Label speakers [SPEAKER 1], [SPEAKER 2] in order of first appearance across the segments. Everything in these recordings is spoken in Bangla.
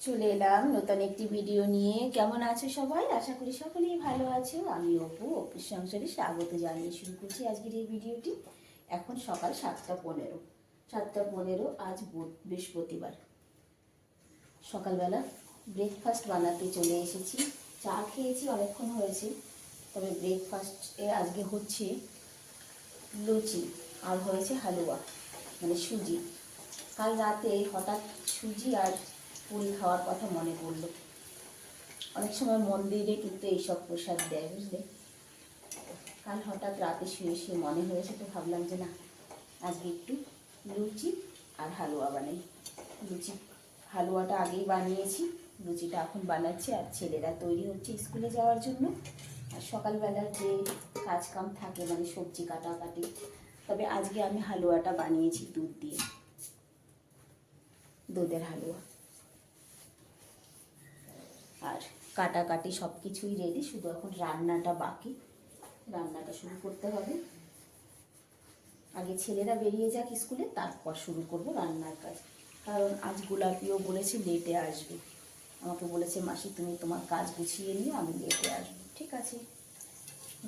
[SPEAKER 1] চলে এলাম নতুন একটি ভিডিও নিয়ে। কেমন আছো সবাই? আশা করি সকলেই ভালো আছো। আমি অপু, অপুর সংসারে স্বাগত জানিয়ে শুরু করছি আজকের এই ভিডিওটি এখন সকাল সাতটা পনেরো। সাতটা পনেরো, আজ বৃহস্পতিবার। সকালবেলা ব্রেকফাস্ট বানাতে চলে এসেছি। চা খেয়েছি, অনেকক্ষণ হয়েছে। তবে ব্রেকফাস্টে আজকে হচ্ছে লুচি আর হয়েছে হালুয়া মানে সুজি। কাল রাতে হঠাৎ সুজি আর পুরি খাওয়ার কথা মনে পড়ল। অনেক সময় মন্দিরে কিন্তু এইসব প্রসাদ দেয়, বুঝলে? কাল হঠাৎ রাতে শুয়ে শুয়ে মনে হয়েছে তো ভাবলাম যে না, আজকে একটু লুচি আর হালুয়া বানাই। লুচি, হালুয়াটা আগেই বানিয়েছি, লুচিটা এখন বানাচ্ছি আর ছেলেরা তৈরি হচ্ছে স্কুলে যাওয়ার জন্য। আর সকালবেলার যে কাজকাম থাকে মানে সবজি কাটাকাটি, তবে আজকে আমি হালুয়াটা বানিয়েছি দুধ দিয়ে, দুধের হালুয়া। আর কাটাকাটি সব কিছুই রেডি শুধু এখন রান্নাটা বাকি। রান্নাটা শুরু করতে হবে। আগে ছেলেরা বেরিয়ে যাক স্কুলে, তারপর শুরু করব রান্নার কাজ। কারণ আজ গোলাপিও বলেছে লেটে আসবে। আমাকে বলেছে, মাসি, তুমি তোমার কাজ গুছিয়ে নিয়ে আমি লেটে আসব। ঠিক আছে।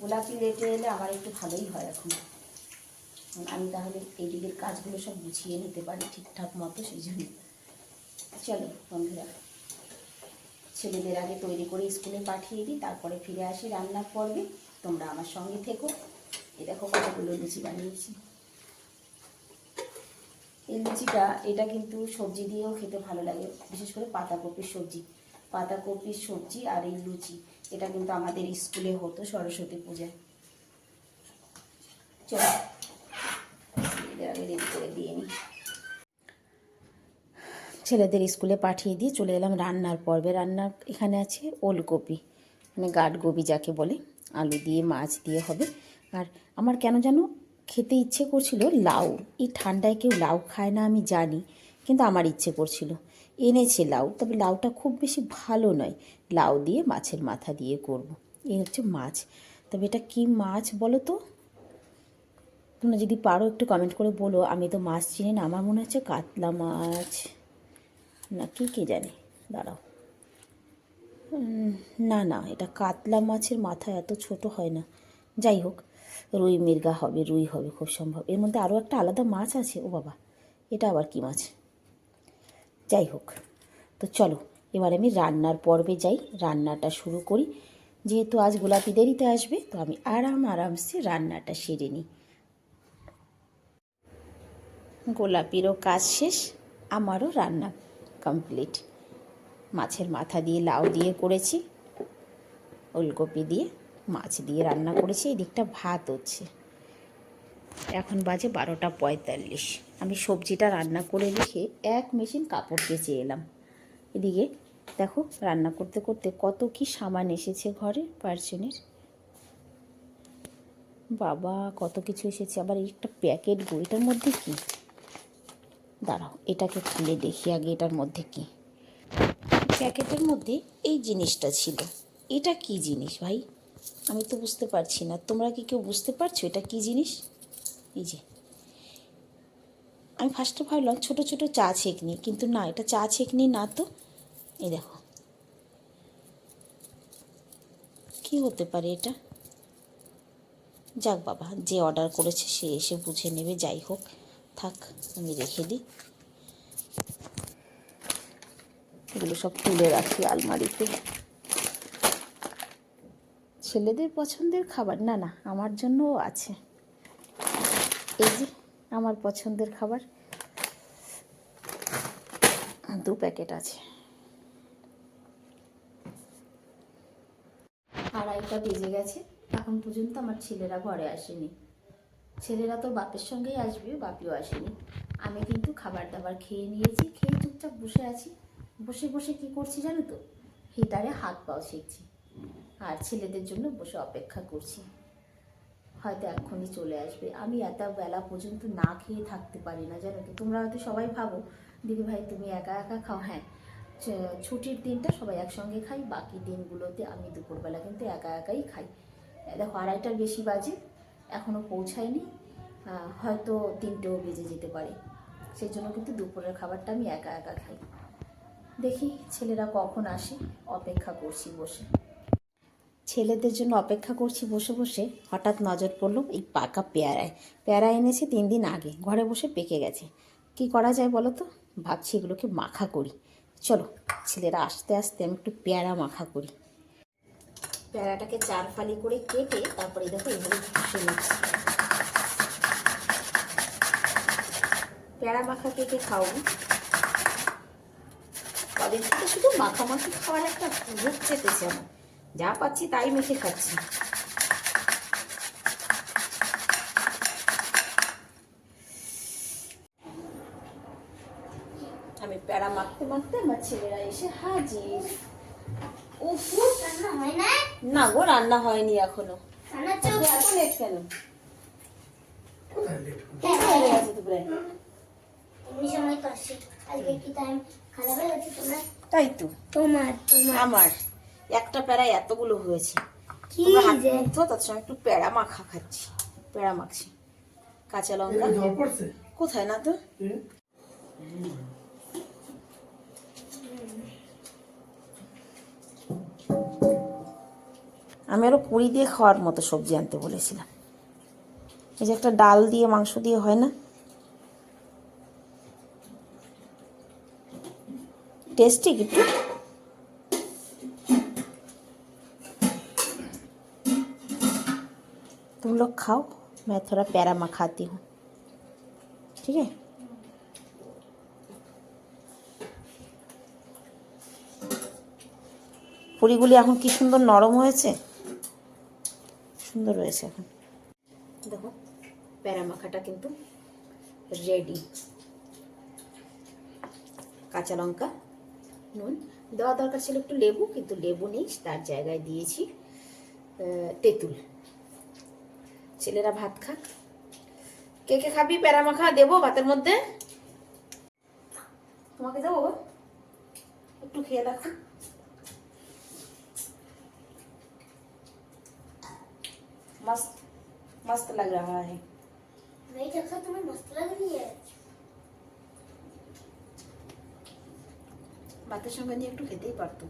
[SPEAKER 1] গোলাপি লেটে এলে আমার একটু ভালোই হয় এখন। আমি তাহলে এই দিকের কাজগুলো সব গুছিয়ে নিতে পারি ঠিকঠাক মতো, সেই জন্য। চলো বন্ধুরা। ছেলেদের আগে তৈরি করে স্কুলে পাঠিয়ে দিই, তারপরে ফিরে আসি রান্নার পর্বে। তোমরা আমার সঙ্গে থেকো। এ দেখো কতগুলো লুচি বানিয়েছি। এই লুচিটা, এটা কিন্তু সবজি দিয়েও খেতে ভালো লাগে, বিশেষ করে পাতাকপির সবজি। পাতাকপির সবজি আর এই লুচি, এটা কিন্তু আমাদের স্কুলে হতো সরস্বতী পূজায়। চলো আগে রেডি করে দিয়ে নিই ছেলেদের স্কুলে পাঠিয়ে দিয়ে চলে এলাম রান্নার পর্বে। রান্নার এখানে আছে ওলকপি মানে গাঢ় গোবি যাকে বলে, আলু দিয়ে, মাছ দিয়ে হবে। আর আমার কেন যেন খেতে ইচ্ছে করছিল লাউ। এই ঠান্ডায় কেউ লাউ খায় না আমি জানি, কিন্তু আমার ইচ্ছে করছিল। এনেছে লাউ, তবে লাউটা খুব বেশি ভালো নয়। লাউ দিয়ে মাছের মাথা দিয়ে করব। এই হচ্ছে মাছ। তবে এটা কি মাছ বলো তো? তোমরা যদি পারো একটু কমেন্ট করে বলো। আমি তো মাছ চিনি না, আমার মনে হচ্ছে কাতলা মাছ। না, কি, কে জানে? দাঁড়াও। না না, এটা কাতলা মাছের মাথা এত ছোট হয় না। যাই হোক, রুই মির্গা হবে, রুই হবে, খুব সম্ভব। এর মধ্যে আরও একটা আলাদা মাছ আছে, ও বাবা, এটা আবার কি মাছ? যাই হোক, তো চলো, এবার আমি রান্নার পর্বে যাই, রান্নাটা শুরু করি। যেহেতু আজ গোলাপি দেরিতে আসবে, তো আমি আরাম, আরামসে রান্নাটা সেরে নিই। গোলাপিরও কাজ শেষ, আমারও রান্না কমপ্লিট মাছের মাথা দিয়ে লাউ দিয়ে করেছি, ওলকপি দিয়ে মাছ দিয়ে রান্না করেছি এদিকটা ভাত হচ্ছে। এখন বাজে বারোটা পঁয়তাল্লিশ। আমি সবজিটা রান্না করে রেখে এক মেশিন কাপড় কেচে এলাম। এদিকে দেখো, রান্না করতে করতে কত কি সামান এসেছে ঘরে পার্সনের বাবা, কত কিছু এসেছে। আবার একটা প্যাকেট বইটার মধ্যে কি? দাঁড়াও, এটাকে খুলে দেখি আগে এটার মধ্যে কি। প্যাকেটের মধ্যে এই জিনিসটা ছিল। এটা কি জিনিস ভাই? আমি তো বুঝতে পারছি না। তোমরা কি কেউ বুঝতে পারছ এটা কি জিনিস? এই যে। আমি ফার্স্টে ভাবলাম ছোট ছোট চা ছেঁকনি, কিন্তু না, এটা চা ছেঁকনি না তো। এই দেখো। কি হতে পারে এটা? যাক বাবা, যে অর্ডার করেছে সে এসে বুঝে নেবে, যাই হোক। থাক, আমি রেখে দিই। এগুলো সব তুলে রাখি আলমারিতে। ছেলেদের পছন্দের খাবার, না না, আমার জন্যও আছে। এই যে, আমার পছন্দের খাবার। দু প্যাকেট আছে। আড়াইটা বেজে গেছে, এখন পর্যন্ত আমার ছেলেরা ঘরে আসেনি। ছেলেরা তো বাপের সঙ্গেই আসবে, বাপিও আসেনি। আমি কিন্তু খাবার দাবার খেয়ে নিয়েছি, খেয়ে চুপচাপ বসে আছি। বসে বসে কি করছি জানো তো? হিটারে হাত পাও শিখছি আর ছেলেদের জন্য বসে অপেক্ষা করছি। হয়তো এক্ষুনি চলে আসবে। আমি এত বেলা পর্যন্ত না খেয়ে থাকতে পারি না জানো তো। তোমরা হয়তো সবাই ভাবো, দিদি ভাই, তুমি একা একা খাও। হ্যাঁ ছুটির দিনটা সবাই একসঙ্গে খাই। বাকি দিনগুলোতে আমি দুপুরবেলা কিন্তু একা একাই খাই। দেখো, আড়াইটার বেশি বাজে। এখনও পৌঁছায়নি। হয়তো তিনটেও বেজে যেতে পারে। সেই জন্য কিন্তু দুপুরের খাবারটা আমি একা একা খাই। দেখি ছেলেরা কখন আসে, অপেক্ষা করছি বসে। ছেলেদের জন্য অপেক্ষা করছি বসে বসে হঠাৎ নজর পড়ল এই পাকা পেয়ারায়। পেয়ারা এনেছে তিন দিন আগে, ঘরে বসে পেকে গেছে। কি করা যায় বলো তো? ভাবছি এগুলোকে মাখা করি। চলো, ছেলেরা আসতে আসতে আমি একটু পেয়ারা মাখা করি। পেয়ারাটাকে চার ফালি করে কেটে তারপরে দেখো এভাবে ঘষে নিচ্ছি। পেয়ারা মাখা কেটে খাও কদিন থেকে শুধু মাখামাখি খাওয়ার একটা রূপ চেপেছে আমার যা পাচ্ছি তাই মেখে খাচ্ছি। আমি প্যারা মাখতে মাখতে আমার ছেলেরা এসে হাজির।
[SPEAKER 2] রান্না হয় না?
[SPEAKER 1] না গো রান্না হয়নি
[SPEAKER 2] এখনও।
[SPEAKER 1] এত লেট কেন?
[SPEAKER 2] হ্যাঁ,
[SPEAKER 1] তাই তো।
[SPEAKER 2] তোমার তোমার।
[SPEAKER 1] আমার। একটা প্যারায় এতগুলো হয়েছে। তার সঙ্গে একটু প্যারা মাখা খাচ্ছি। প্যারা মাখছি। কাঁচা লঙ্কা। কোথায় না তো? আমি আরো পুরি দিয়ে খাওয়ার মতো সবজি আনতে বলেছিলাম এই যে একটা ডাল দিয়ে মাংস দিয়ে হয় না टेस्टी किट्टू तुम लोग खाओ मैं थोड़ा प्यारा मखाती हूँ ठीक है পুরিগুলি এখন কি সুন্দর নরম হয়েছে সুন্দর রয়েছে এখন। দেখো, প্যারা মাখাটা কিন্তু রেডি কাঁচা লঙ্কা, নুন। দেওয়া দরকার ছিল একটু লেবু, কিন্তু লেবু নেই, তার জায়গায় দিয়েছি তেঁতুল। ছেলেরা ভাত খাক। কে কে খাবি? প্যারা মাখা, দেবো ভাতের মধ্যে। তোমাকে দেবো একটু খেয়ে দেখো। मस्त मस्त लग रहा है
[SPEAKER 2] नहीं देखा तुम्हें मस्त लग रही है
[SPEAKER 1] ভাতের সঙ্গে নিয়ে একটু খেতেই পারতো